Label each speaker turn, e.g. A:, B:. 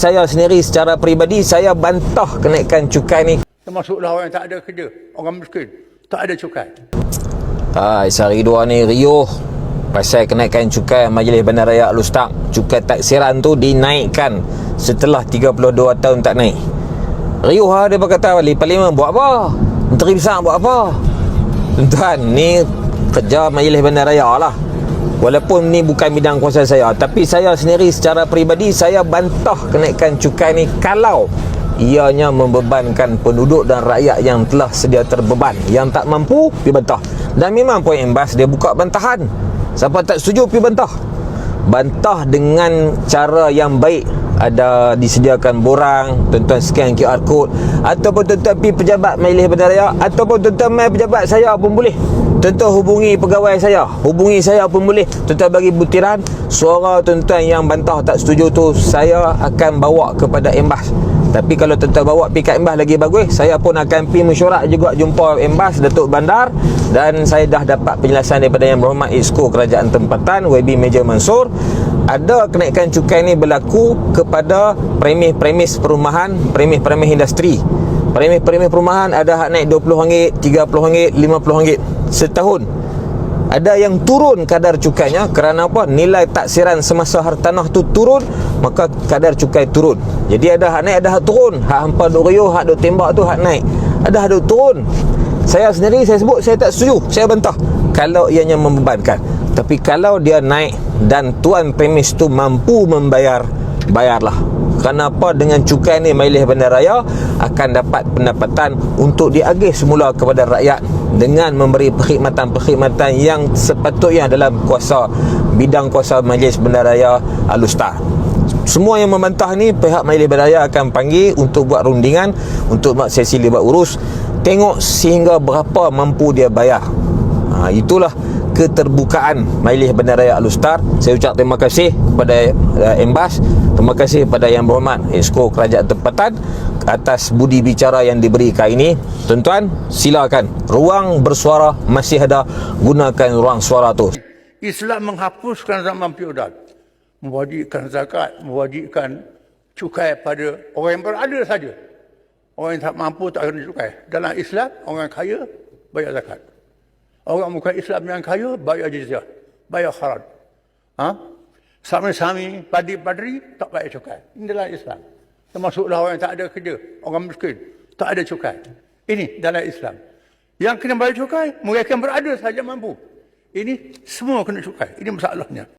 A: saya sendiri secara peribadi saya bantah kenaikan cukai ni.
B: Termasuklah orang yang tak ada kerja, orang miskin, tak ada cukai.
A: Hai, sehari dua ni riuh pasal kenaikan cukai Majlis Bandaraya Al-Ustaz. Cukai taksiran tu dinaikkan setelah 32 tahun tak naik. Riuh lah dia berkata wali parlimen buat apa? Menteri besar buat apa? Tuan, ni kerja Majlis Bandaraya lah. Walaupun ni bukan bidang kuasa saya Tapi saya sendiri secara peribadi Saya bantah kenaikan cukai ni Kalau ianya membebankan penduduk dan rakyat yang telah sedia terbeban. Yang tak mampu, pergi bantah. Dan memang poin embas dia buka bantahan. Siapa tak setuju, pergi bantah. Bantah dengan cara yang baik. Ada disediakan borang tuan-tuan scan QR code ataupun tuan-tuan pergi pejabat majlis bandaraya ataupun tuan-tuan mai pejabat saya pun boleh tuan-tuan hubungi pegawai saya. Hubungi saya pun boleh. Tuan-tuan bagi butiran suara tuan-tuan yang bantah tak setuju tu saya akan bawa kepada embas. Tapi kalau tuan-tuan bawa pergi kat embas lagi bagus saya pun akan pergi mesyuarat juga jumpa embas Datuk Bandar. Dan saya dah dapat penjelasan daripada yang berhormat Exco Kerajaan Tempatan YB Major Mansur. Ada kenaikan cukai ni berlaku kepada premis-premis perumahan, premis-premis industri. Premis-premis perumahan ada hak naik RM20, RM30, RM50 setahun. Ada yang turun kadar cukainya kerana apa? Nilai taksiran semasa hartanah tu turun, maka kadar cukai turun. Jadi ada hak naik, ada hak turun. Hak hampa duk hak duk tembak tu hak naik. Ada hak duk turun. Saya sendiri saya sebut saya tak setuju. Saya bantah kalau ianya membebankan. Tapi kalau dia naik dan tuan premis tu mampu membayar, bayarlah. Kenapa dengan cukai ni Majlis Bandaraya akan dapat pendapatan untuk diagih semula kepada rakyat dengan memberi perkhidmatan-perkhidmatan yang sepatutnya dalam kuasa bidang kuasa Majlis Bandaraya Al-Ustaz. Semua yang membantah ni pihak Majlis Bandaraya akan panggil untuk buat rundingan untuk buat sesi libat urus tengok sehingga berapa mampu dia bayar. Ha, itulah keterbukaan Majlis Bandaraya Al-Ustaz. Saya ucap terima kasih kepada uh, Embas, terima kasih kepada yang berhormat Esko Kerajaan Tempatan atas budi bicara yang diberi kali ini. Tuan-tuan, silakan. Ruang bersuara masih ada. Gunakan ruang suara tu.
B: Islam menghapuskan zaman feodal. Mewajibkan zakat, mewajibkan cukai pada orang yang berada saja. Orang yang tak mampu tak kena cukai. Dalam Islam, orang kaya bayar zakat. Orang bukan Islam yang kaya bayar jizyah, bayar kharaj. Ha? Sami-sami, padi-padri tak bayar cukai. Ini dalam Islam. Termasuklah orang yang tak ada kerja, orang miskin, tak ada cukai. Ini dalam Islam. Yang kena bayar cukai, mereka yang berada saja mampu. Ini semua kena cukai. Ini masalahnya.